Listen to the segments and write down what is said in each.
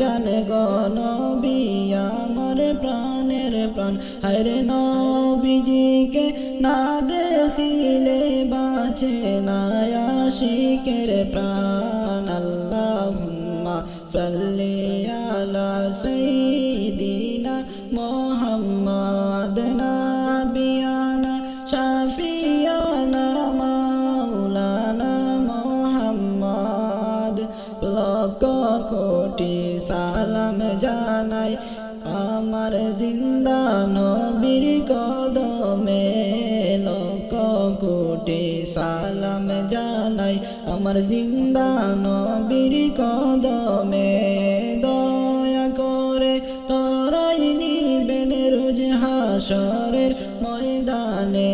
জান গো নবী, আমার প্রাণের প্রাণ। হরে নবীজিকে না দেখিলে বাঁচে না আশিকের প্রাণ। আল্লাহুম্মা সাল্লি আলা সাইয়্যিদিনা মুহাম্মদ, নাবিয়ানা শাফিয়ানা কোটি সালাম জানাই আমার জিন্দা নবীর কদমে। লক্ষ কোটি সালাম জানাই আমার জিন্দা নবীর কদমে। দয়া করে তোরাই নিবেন রোজ হাসরের ময়দানে।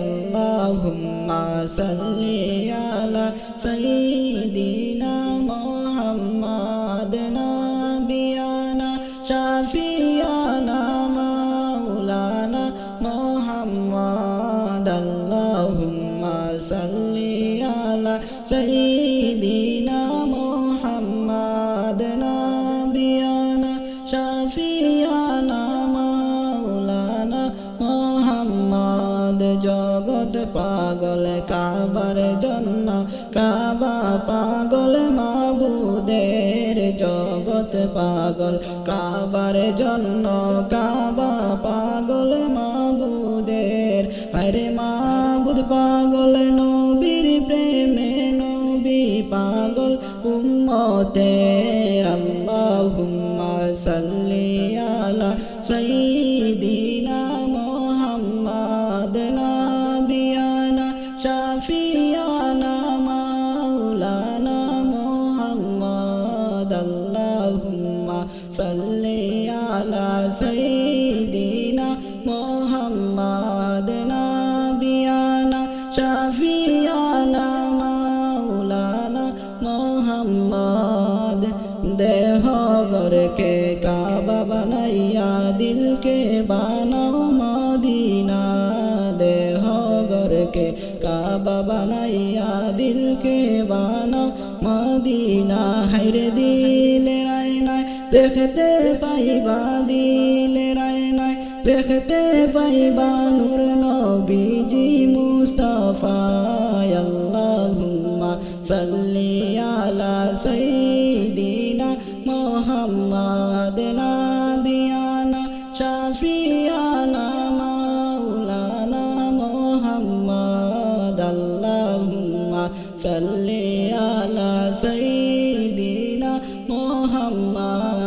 আল্লাহুম্মা সাল্লি আলা সাইয়্যিদিনা আলা সাইয়্যিদিনা মুহাম্মাদ নাবিয়ানা, শাফিয়ানা, মাওলানা মোহাম্মদ, জগৎ পাগল, কাবার জন্য কাবা পাগল, মাবুদের জগৎ পাগল, কাবার জন্য কাবা পাগল, মাবুদের আরে মাবুদ পাগল নবীর প্রেমে নবী পাগল উম্মতের আল্লাহুম্মা সাল্লি আলা সাইয়্যিদিনা মুহাম্মাদ নাবিয়ানা শাফিয়ানা মাওলানা মুহাম্মদ আল্লাহুম্মা সাল্লি আলা সাইয়্যিদিনা কাবা বানাইয়া দিলকে বানাও মদিনা হাইরে দিলে রায় নাই, দেখতে পাইবা দিলে রায় নাই। দেখতে পাইবা নূর নবীজি মুস্তাফা আল্লাহুম্মা সাল্লি আলা সাইয়্যিদিনা মুহাম্মাদ নাবিয়ানা শাফি صل على سيدنا محمد